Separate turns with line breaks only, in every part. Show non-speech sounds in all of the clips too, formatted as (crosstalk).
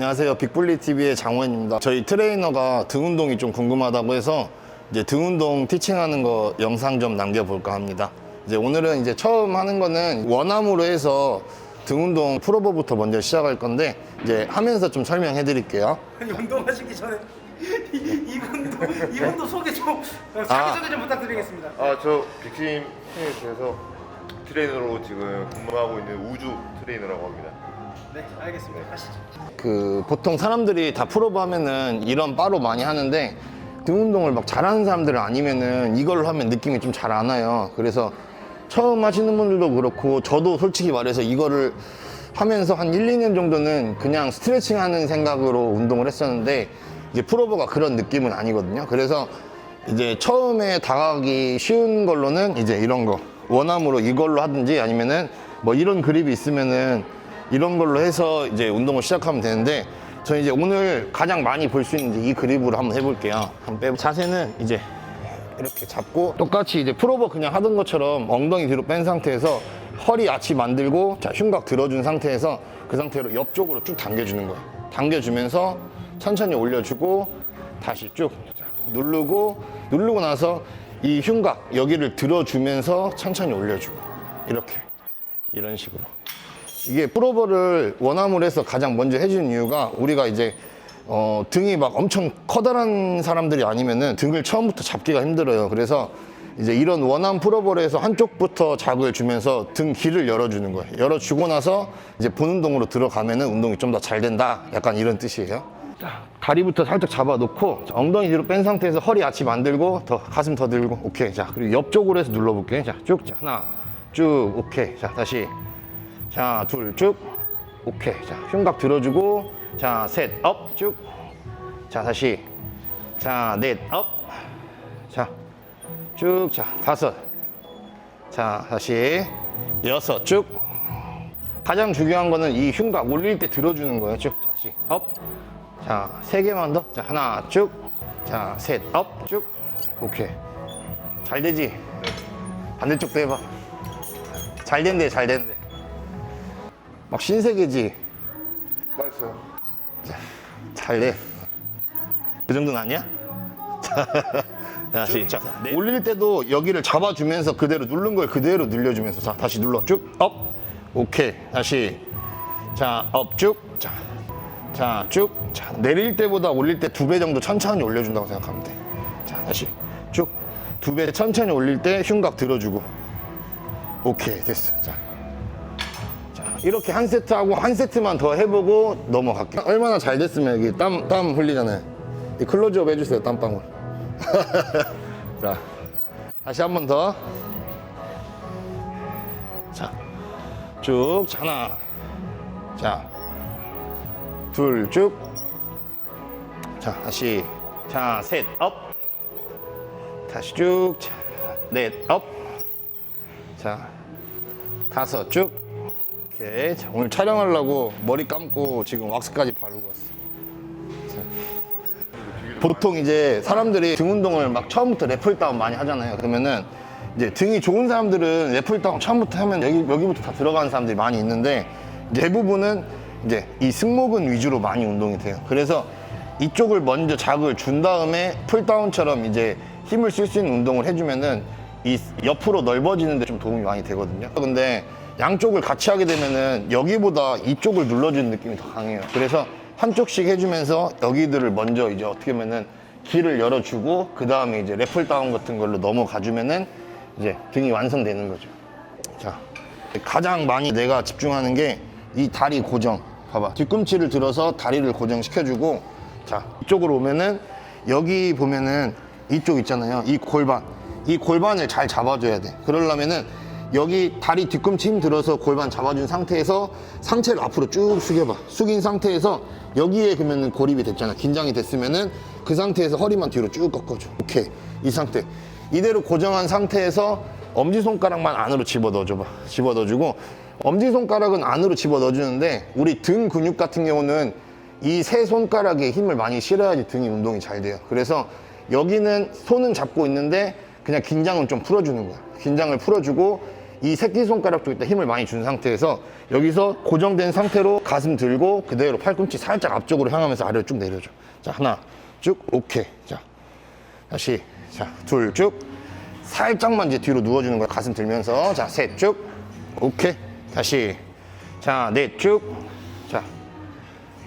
안녕하세요. 빅블리TV의 장원입니다. 저희 트레이너가 등 운동이 좀 궁금하다고 해서 이제 등 운동 티칭하는 거 영상 좀 남겨볼까 합니다. 이제 오늘은 이제 처음 하는 거는 원암으로 해서 등 운동 프로버부터 먼저 시작할 건데 이제 하면서 좀 설명해 드릴게요.
아니 운동하시기 전에 (laughs) 이- 이분도 이분도 소개 좀 자기
아.
소개 좀 부탁드리겠습니다.
아, 저 빅팀 팀에서 트레이너로 지금 근무하고 있는 우주 트레이너라고 합니다.
네, 알겠습니다. 하시죠.
그 보통 사람들이 다 프로브 하면은 이런 바로 많이 하는데 등 운동을 막 잘하는 사람들은 아니면은 이걸로 하면 느낌이 좀 잘 안 와요. 그래서 처음 하시는 분들도 그렇고 저도 솔직히 말해서 이거를 하면서 한 1, 2년 정도는 그냥 스트레칭 하는 생각으로 운동을 했었는데 이제 프로버가 그런 느낌은 아니거든요. 그래서 이제 처음에 다가가기 쉬운 걸로는 이제 이런 거 원암으로 이걸로 하든지 아니면은 뭐 이런 그립이 있으면은 이런 걸로 해서 이제 운동을 시작하면 되는데 저는 이제 오늘 가장 많이 볼 수 있는 이 그립으로 한번 해볼게요. 한번 빼 자세는 이제 이렇게 잡고 똑같이 이제 프로버 그냥 하던 것처럼 엉덩이 뒤로 뺀 상태에서 허리 아치 만들고 자 흉곽 들어준 상태에서 그 상태로 옆쪽으로 쭉 당겨주는 거예요. 당겨주면서 천천히 올려주고 다시 쭉 자, 누르고 누르고 나서 이 흉곽 여기를 들어주면서 천천히 올려주고 이렇게 이런 식으로 이게 프로버를 원암으로 해서 가장 먼저 해주는 이유가 우리가 이제 어, 등이 막 엄청 커다란 사람들이 아니면은 등을 처음부터 잡기가 힘들어요. 그래서 이제 이런 원암 프로버를 해서 한쪽부터 자극을 주면서 등 길을 열어주는 거예요. 열어주고 나서 이제 본 운동으로 들어가면은 운동이 좀 더 잘 된다. 약간 이런 뜻이에요. 자, 다리부터 살짝 잡아놓고 자, 엉덩이 뒤로 뺀 상태에서 허리 아치 만들고 더 가슴 더 들고 오케이. 자 그리고 옆쪽으로 해서 눌러볼게요. 자 쭉. 자 하나 쭉 오케이. 자 다시 자, 둘, 쭉. 오케이. 자, 흉곽 들어주고. 자, 셋, 업, 쭉. 자, 다시. 자, 넷, 업. 자, 쭉. 자, 다섯. 자, 다시. 여섯, 쭉. 가장 중요한 거는 이 흉곽 올릴 때 들어주는 거예요. 쭉. 다시. 업. 자, 세 개만 더. 자, 하나, 쭉. 자, 셋, 업, 쭉. 오케이. 잘 되지? 반대쪽도 해봐. 잘 된대, 잘 된대. 막 신세계지.
맛있어요.
잘 돼. 그 정도는 아니야? (laughs) 자, 다시. 자, 올릴 때도 여기를 잡아주면서 그대로 누른 걸 그대로 늘려주면서. 자, 다시 눌러. 쭉. 업. 오케이. 다시. 자, 업 쭉. 자, 자, 쭉. 자, 내릴 때보다 올릴 때 두 배 정도 천천히 올려준다고 생각하면 돼. 자, 다시. 쭉. 두 배 천천히 올릴 때 흉곽 들어주고. 오케이. 됐어. 자. 자, 이렇게 한 세트 하고 한 세트만 더 해보고 넘어갈게요. 얼마나 잘 됐으면 여기 땀, 땀 흘리잖아요. 이 클로즈업 해주세요, 땀방울. (laughs) 자, 다시 한 번 더. 자, 쭉. 자, 하나. 자, 둘, 쭉. 자, 다시. 자, 셋, 업. 다시 쭉. 자, 넷, 업. 자, 다섯 쭉. 자, 오늘 촬영하려고 머리 감고 지금 왁스까지 바르고 왔어. 자. 보통 이제 사람들이 등 운동을 막 처음부터 래플 다운 많이 하잖아요. 그러면은 이제 등이 좋은 사람들은 래플 다운 처음부터 하면 여기, 여기부터 다 들어가는 사람들이 많이 있는데 대부분은 이제 이 승모근 위주로 많이 운동이 돼요. 그래서 이쪽을 먼저 자극을 준 다음에 풀다운처럼 이제 힘을 쓸 수 있는 운동을 해주면은 이 옆으로 넓어지는데 좀 도움이 많이 되거든요. 근데 양쪽을 같이 하게 되면은 여기보다 이쪽을 눌러주는 느낌이 더 강해요. 그래서 한쪽씩 해주면서 여기들을 먼저 이제 어떻게 보면은 길을 열어주고 그 다음에 이제 래플 다운 같은 걸로 넘어가주면은 이제 등이 완성되는 거죠. 자, 가장 많이 내가 집중하는 게 이 다리 고정. 봐봐. 뒤꿈치를 들어서 다리를 고정시켜주고, 자, 이쪽으로 오면은, 여기 보면은, 이쪽 있잖아요. 이 골반. 이 골반을 잘 잡아줘야 돼. 그러려면은, 여기 다리 뒤꿈치 힘 들어서 골반 잡아준 상태에서 상체를 앞으로 쭉 숙여봐. 숙인 상태에서 여기에 그러면은 고립이 됐잖아. 긴장이 됐으면은 그 상태에서 허리만 뒤로 쭉 꺾어줘. 오케이. 이 상태. 이대로 고정한 상태에서 엄지손가락만 안으로 집어 넣어줘봐. 집어 넣어주고 엄지손가락은 안으로 집어 넣어주는데 우리 등 근육 같은 경우는 이 세 손가락에 힘을 많이 실어야지 등이 운동이 잘 돼요. 그래서 여기는 손은 잡고 있는데 그냥 긴장은 좀 풀어주는 거야. 긴장을 풀어주고 이 새끼손가락 쪽에다 힘을 많이 준 상태에서 여기서 고정된 상태로 가슴 들고 그대로 팔꿈치 살짝 앞쪽으로 향하면서 아래로 쭉 내려줘. 자, 하나, 쭉, 오케이. 자, 다시. 자, 둘, 쭉. 살짝만 이제 뒤로 누워주는 거야. 가슴 들면서. 자, 셋, 쭉. 오케이. 다시. 자, 넷, 쭉. 자,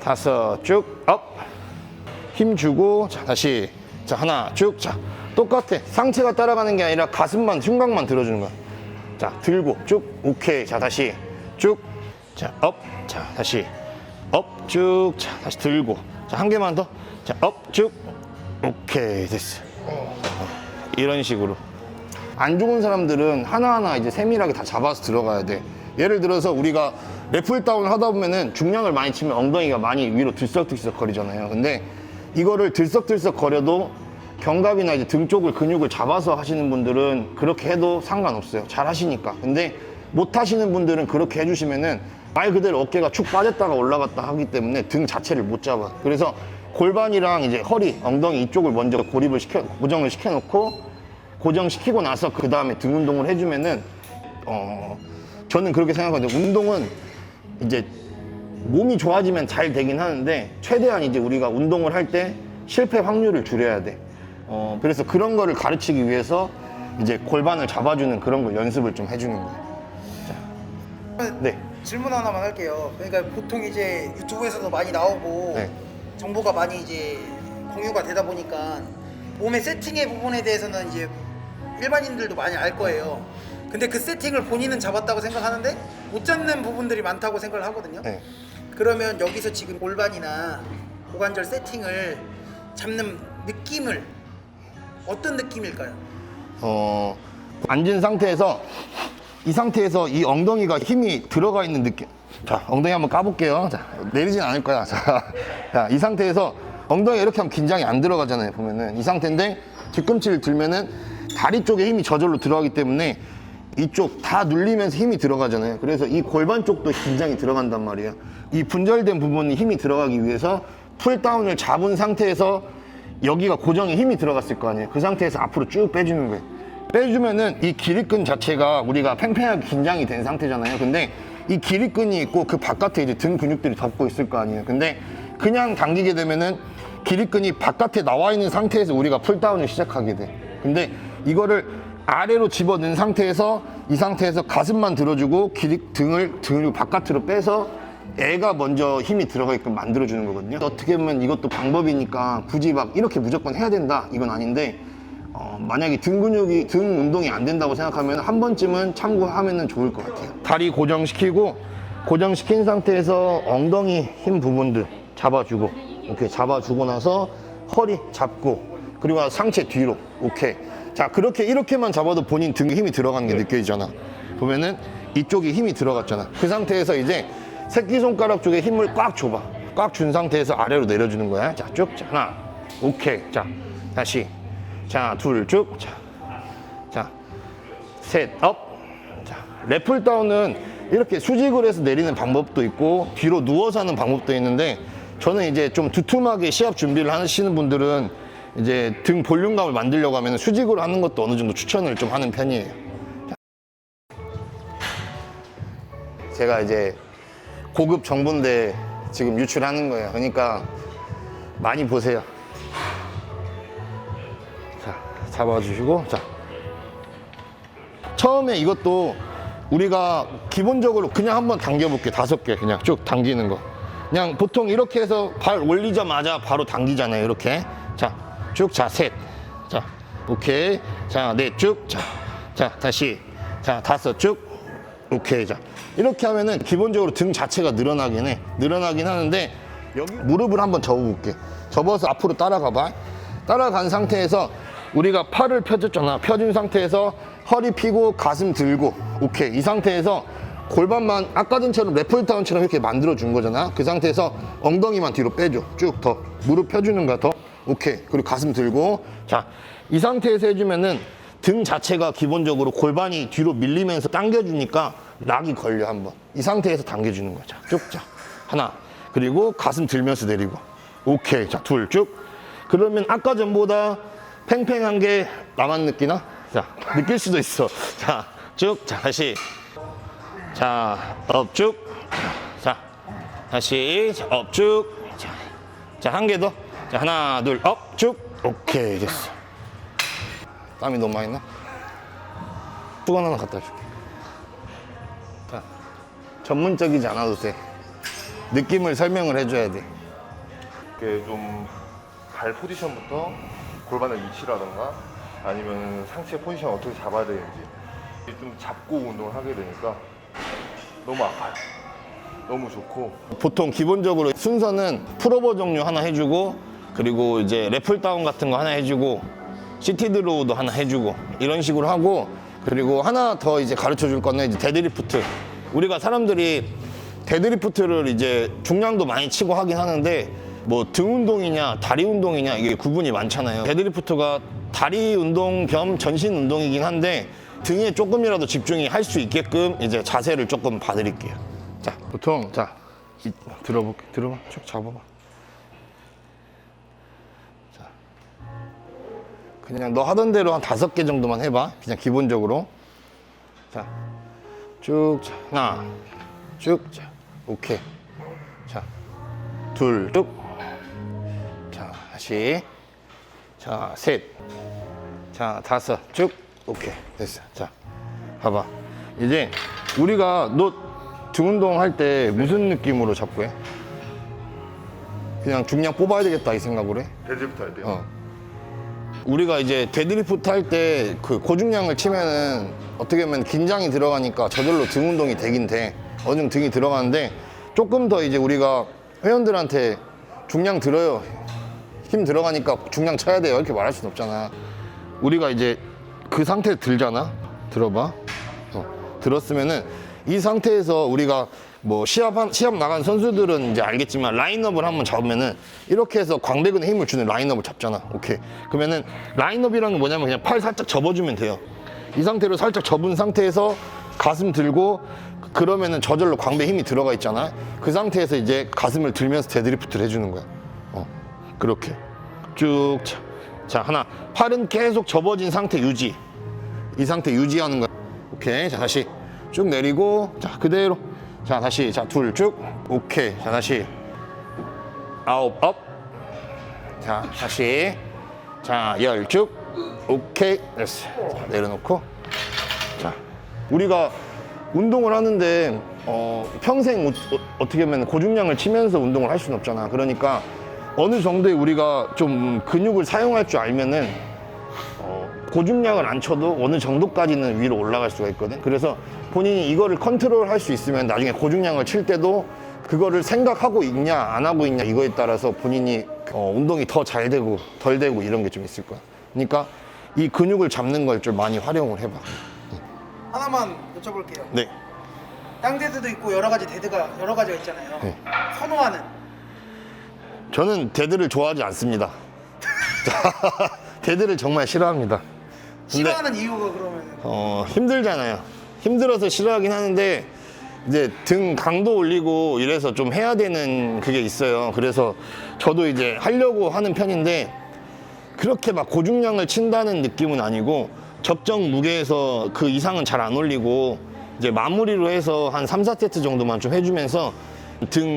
다섯, 쭉. 업. 힘 주고. 자, 다시. 자, 하나, 쭉. 자, 똑같아. 상체가 따라가는 게 아니라 가슴만, 흉곽만 들어주는 거야. 자, 들고. 쭉. 오케이. 자, 다시. 쭉. 자, 업. 자, 다시. 업. 쭉. 자, 다시 들고. 자, 한 개만 더. 자, 업. 쭉. 오케이. 됐어. 이런 식으로. 안 좋은 사람들은 하나하나 이제 세밀하게 다 잡아서 들어가야 돼. 예를 들어서 우리가 다운을 하다 보면은 중량을 많이 치면 엉덩이가 많이 위로 들썩들썩 거리잖아요. 근데 이거를 들썩들썩 거려도 견갑이나 이제 등 쪽을 근육을 잡아서 하시는 분들은 그렇게 해도 상관없어요. 잘 하시니까. 근데 못 하시는 분들은 그렇게 해주시면은 말 그대로 어깨가 축 빠졌다가 올라갔다 하기 때문에 등 자체를 못 잡아. 그래서 골반이랑 이제 허리, 엉덩이 이쪽을 먼저 고립을 시켜, 고정을 시켜놓고 고정시키고 나서 그 다음에 등 운동을 해주면은 어 저는 그렇게 생각하거든요. 운동은 이제 몸이 좋아지면 잘 되긴 하는데 최대한 이제 우리가 운동을 할 때 실패 확률을 줄여야 돼. 어 그래서 그런 거를 가르치기 위해서 이제 골반을 잡아주는 그런 걸 연습을 좀 해주는 거예요. 네.
질문 하나만 할게요. 그러니까 보통 이제 유튜브에서도 많이 나오고
네.
정보가 많이 이제 공유가 되다 보니까 몸의 세팅의 부분에 대해서는 이제 일반인들도 많이 알 거예요. 근데 그 세팅을 본인은 잡았다고 생각하는데 못 잡는 부분들이 많다고 생각을 하거든요.
네.
그러면 여기서 지금 골반이나 고관절 세팅을 잡는 느낌을 어떤 느낌일까요?
어, 앉은 상태에서 이 상태에서 이 엉덩이가 힘이 들어가 있는 느낌. 자, 엉덩이 한번 까볼게요. 자, 내리진 않을 거야. (laughs) 자, 자, 이 상태에서 엉덩이 이렇게 하면 긴장이 안 들어가잖아요. 보면은 이 상태인데 뒤꿈치를 들면은 다리 쪽에 힘이 저절로 들어가기 때문에 이쪽 다 눌리면서 힘이 들어가잖아요. 그래서 이 골반 쪽도 긴장이 들어간단 말이에요. 이 분절된 부분이 힘이 들어가기 위해서 풀다운을 잡은 상태에서 여기가 고정에 힘이 들어갔을 거 아니에요. 그 상태에서 앞으로 쭉 빼주는 거예요. 빼주면은 이 기립근 자체가 우리가 팽팽하게 긴장이 된 상태잖아요. 근데 이 기립근이 있고 그 바깥에 이제 등 근육들이 덮고 있을 거 아니에요. 근데 그냥 당기게 되면은 기립근이 바깥에 나와 있는 상태에서 우리가 풀다운을 시작하게 돼. 근데 이거를 아래로 집어 넣은 상태에서 이 상태에서 가슴만 들어주고 기립 등을 등을 바깥으로 빼서 애가 먼저 힘이 들어가게끔 만들어주는 거거든요. 어떻게 보면 이것도 방법이니까 굳이 막 이렇게 무조건 해야 된다 이건 아닌데 어, 만약에 등 근육이 등 운동이 안 된다고 생각하면 한 번쯤은 참고하면 좋을 것 같아요. 다리 고정시키고 고정시킨 상태에서 엉덩이 힘 부분들 잡아주고 오케이 잡아주고 나서 허리 잡고 그리고 상체 뒤로 오케이 자 그렇게 이렇게만 잡아도 본인 등에 힘이 들어가는 게 느껴지잖아 보면은 이쪽에 힘이 들어갔잖아 그 상태에서 이제 새끼손가락 쪽에 힘을 꽉 줘봐 꽉 준 상태에서 아래로 내려주는 거야 자쭉 하나 오케이 자 다시 자, 둘, 쭉. 자, 자, 셋, 업. 자, 래플 다운은 이렇게 수직으로 해서 내리는 방법도 있고, 뒤로 누워서 하는 방법도 있는데, 저는 이제 좀 두툼하게 시합 준비를 하시는 분들은 이제 등 볼륨감을 만들려고 하면 수직으로 하는 것도 어느 정도 추천을 좀 하는 편이에요. 자. 제가 이제 고급 정보인데 지금 유출하는 거예요. 그러니까 많이 보세요. 자, 잡아주시고, 자. 처음에 이것도 우리가 기본적으로 그냥 한번 당겨볼게. 다섯 개 그냥 쭉 당기는 거. 그냥 보통 이렇게 해서 발 올리자마자 바로 당기잖아요. 이렇게. 자, 쭉. 자, 셋. 자, 오케이. 자, 넷 쭉. 자, 자, 다시. 자, 다섯 쭉. 오케이. 자, 이렇게 하면은 기본적으로 등 자체가 늘어나긴 해. 늘어나긴 하는데 여기 무릎을 한번 접어볼게. 접어서 앞으로 따라가 봐. 따라간 상태에서 우리가 팔을 펴줬잖아. 펴준 상태에서 허리 펴고 가슴 들고 오케이. 이 상태에서 골반만 아까 전처럼 래플다운처럼 이렇게 만들어 준 거잖아. 그 상태에서 엉덩이만 뒤로 빼줘. 쭉 더. 무릎 펴주는 거야 더. 오케이. 그리고 가슴 들고 자, 이 상태에서 해주면은 등 자체가 기본적으로 골반이 뒤로 밀리면서 당겨주니까 락이 걸려 한번. 이 상태에서 당겨주는 거죠. 쭉 자. 하나. 그리고 가슴 들면서 내리고. 오케이. 자, 둘 쭉. 그러면 아까 전보다 팽팽한 게 나만 느끼나? 자, 느낄 수도 있어. 자, 쭉. 자, 다시. 자, 업, 쭉. 자, 다시. 자, 업, 쭉. 자, 자, 한 개 더. 자, 하나, 둘, 업, 쭉. 오케이, 됐어. 땀이 너무 많이 나? 수건 하나 갖다 줄게. 자, 전문적이지 않아도 돼. 느낌을 설명을 해줘야 돼.
이렇게 좀 발 포지션부터 골반의 위치라던가 아니면 상체 포지션 어떻게 잡아야 되는지 좀 잡고 운동을 하게 되니까 너무 아파요. 너무 좋고
보통 기본적으로 순서는 풀오버 종류 하나 해주고 그리고 이제 래플 다운 같은 거 하나 해주고 시티 드로우도 하나 해주고 이런 식으로 하고 그리고 하나 더 이제 가르쳐 줄 거는 이제 데드리프트 우리가 사람들이 데드리프트를 이제 중량도 많이 치고 하긴 하는데 뭐 등 운동이냐 다리 운동이냐 이게 구분이 많잖아요 데드리프트가 다리 운동 겸 전신 운동이긴 한데 등에 조금이라도 집중이 할 수 있게끔 이제 자세를 조금 봐드릴게요 자, 보통 자 이, 들어볼게. 들어봐. 쭉 잡아봐. 자, 그냥 너 하던 대로 한 다섯 개 정도만 해봐. 그냥 기본적으로. 자, 쭉 자, 하나, 쭉 자, 오케이. 자, 둘, 쭉. 자, 다시. 자, 셋. 자, 다섯. 쭉. 오케이. 됐어. 자, 봐봐. 이제 우리가 너 등 운동 할 때 무슨 느낌으로 잡고 해? 그냥 중량 뽑아야 되겠다 이 생각으로 해?
데드리프트 할 때요.
어. 우리가 이제 데드리프트 할 때 그 고중량을 치면은 어떻게 보면 긴장이 들어가니까 저절로 등 운동이 되긴 돼. 어느 정도 등이 들어가는데 조금 더 이제 우리가 회원들한테 중량 들어요. 힘 들어가니까 중량 쳐야 돼요. 이렇게 말할 수는 없잖아. 우리가 이제 그 상태에 들잖아. 들어봐. 어. 들었으면은 이 상태에서 우리가 뭐 시합 한, 시합 나간 선수들은 이제 알겠지만 라인업을 한번 잡으면은 이렇게 해서 광배근에 힘을 주는 라인업을 잡잖아. 오케이. 그러면은 라인업이라는 게 뭐냐면 그냥 팔 살짝 접어주면 돼요. 이 상태로 살짝 접은 상태에서 가슴 들고 그러면은 저절로 광배 힘이 들어가 있잖아. 그 상태에서 이제 가슴을 들면서 데드리프트를 해주는 거야. 어, 그렇게 쭉. 자, 자 하나. 팔은 계속 접어진 상태 유지. 이 상태 유지하는 거야. 오케이. 자, 다시 쭉 내리고, 자, 그대로. 자, 다시. 자, 둘 쭉. 오케이. 자, 다시. 아홉, 업. 자, 다시. 자, 열 쭉. 오케이. 됐어. 자, 내려놓고. 자, 우리가 운동을 하는데, 어, 평생 어, 떻게 보면 고중량을 치면서 운동을 할 수는 없잖아. 그러니까 어느 정도의 우리가 좀 근육을 사용할 줄 알면은 어, 고중량을 안 쳐도 어느 정도까지는 위로 올라갈 수가 있거든. 그래서 본인이 이거를 컨트롤 할 수 있으면 나중에 고중량을 칠 때도 그거를 생각하고 있냐 안 하고 있냐 이거에 따라서 본인이 어, 운동이 더 잘 되고 덜 되고 이런 게 좀 있을 거야. 그러니까 이 근육을 잡는 걸 좀 많이 활용을 해봐.
하나만 여쭤볼게요.
네.
땅데드도 있고 여러 가지 데드가 여러 가지가 있잖아요.
네.
선호하는
저는 데드를 좋아하지 않습니다. (laughs) 데드를 정말 싫어합니다.
싫어하는 이유가 그러면
어, 힘들잖아요. 힘들어서 싫어하긴 하는데 이제 등 강도 올리고 이래서 좀 해야 되는 그게 있어요. 그래서 저도 이제 하려고 하는 편인데 그렇게 막 고중량을 친다는 느낌은 아니고 적정 무게에서 그 이상은 잘 안 올리고 이제 마무리로 해서 한 3, 4세트 정도만 좀 해주면서 등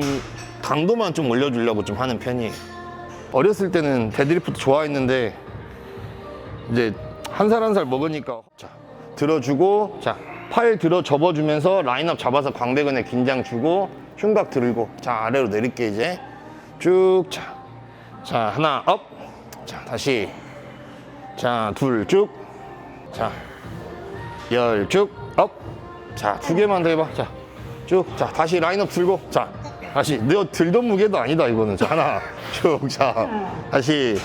강도만 좀 올려주려고 좀 하는 편이에요. 어렸을 때는 데드리프트 좋아했는데 이제 한 살 한 살 먹으니까. 자 들어주고 자. 팔 들어 접어주면서 라인업 잡아서 광배근에 긴장 주고 흉곽 들고. 자 아래로 내릴게 이제. 쭉자. 자 하나 업 자 다시. 자 둘 쭉. 자 열 쭉 업. 자 두 개만 더 해봐. 자 쭉 자 다시 라인업 들고. 자 다시. 너 들던 무게도 아니다 이거는. 자 하나. 쭉 자. 다시.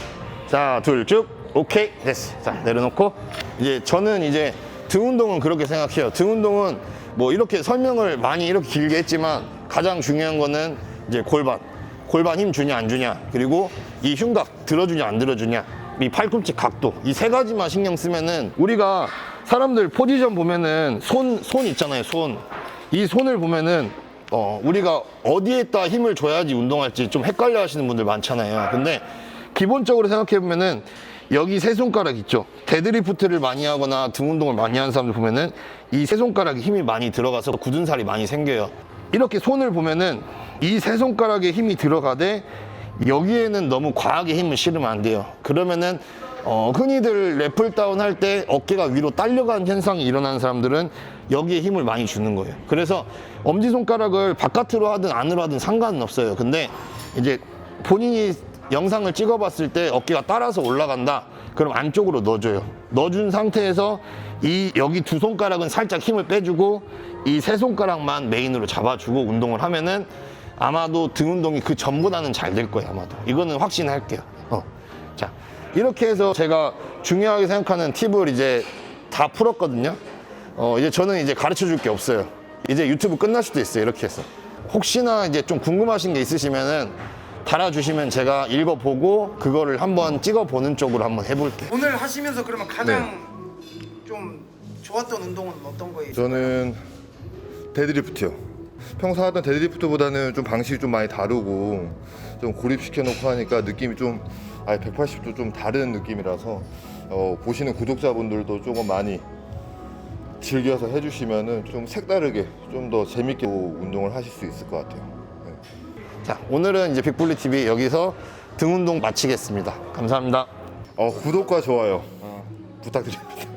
자 둘 쭉 오케이. 됐어. 자 내려놓고. 이제 저는 이제 등 운동은 그렇게 생각해요. 등 운동은 뭐 이렇게 설명을 많이 이렇게 길게 했지만 가장 중요한 거는 이제 골반. 골반 힘 주냐 안 주냐. 그리고 이 흉곽 들어주냐 안 들어주냐. 이 팔꿈치 각도. 이 세 가지만 신경 쓰면은 우리가 사람들 포지션 보면은 손 손 있잖아요 손. 이 손을 보면은 어 우리가 어디에다 힘을 줘야지 운동할지 좀 헷갈려 하시는 분들 많잖아요. 근데 기본적으로 생각해 보면은 여기 세 손가락 있죠. 데드리프트를 많이 하거나 등 운동을 많이 하는 사람들 보면은 이 세 손가락에 힘이 많이 들어가서 굳은 살이 많이 생겨요. 이렇게 손을 보면은 이 세 손가락에 힘이 들어가되 여기에는 너무 과하게 힘을 실으면 안 돼요. 그러면은 어, 흔히들 랩을 다운 할 때 어깨가 위로 딸려가는 현상이 일어나는 사람들은 여기에 힘을 많이 주는 거예요. 그래서 엄지손가락을 바깥으로 하든 안으로 하든 상관은 없어요. 근데 이제 본인이 영상을 찍어봤을 때 어깨가 따라서 올라간다. 그럼 안쪽으로 넣어줘요. 넣어준 상태에서 이 여기 두 손가락은 살짝 힘을 빼주고 이 세 손가락만 메인으로 잡아주고 운동을 하면은 아마도 등 운동이 그 전보다는 잘 될 거예요. 아마도 이거는 확신할게요. 어. 자 이렇게 해서 제가 중요하게 생각하는 팁을 이제 다 풀었거든요. 어 이제 저는 이제 가르쳐 줄 게 없어요. 이제 유튜브 끝날 수도 있어요. 이렇게 해서 혹시나 이제 좀 궁금하신 게 있으시면은 달아주시면 제가 읽어보고 그거를 한번 찍어보는 쪽으로 한번 해볼게요.
오늘 하시면서 그러면 가장 좀 좋았던 운동은 어떤 거예요?
저는 데드리프트요. 평소 하던 데드리프트보다는 좀 방식이 좀 많이 다르고 좀 고립시켜 놓고 하니까 느낌이 좀 아예 180도 좀 다른 느낌이라서 어, 보시는 구독자분들도 조금 많이 즐겨서 해주시면은 좀 색다르게 좀 더 재밌게 운동을 하실 수 있을 것 같아요. 네.
자 오늘은 이제 빅블리 TV 여기서 등 운동 마치겠습니다. 감사합니다.
어, 구독과 좋아요 부탁드립니다.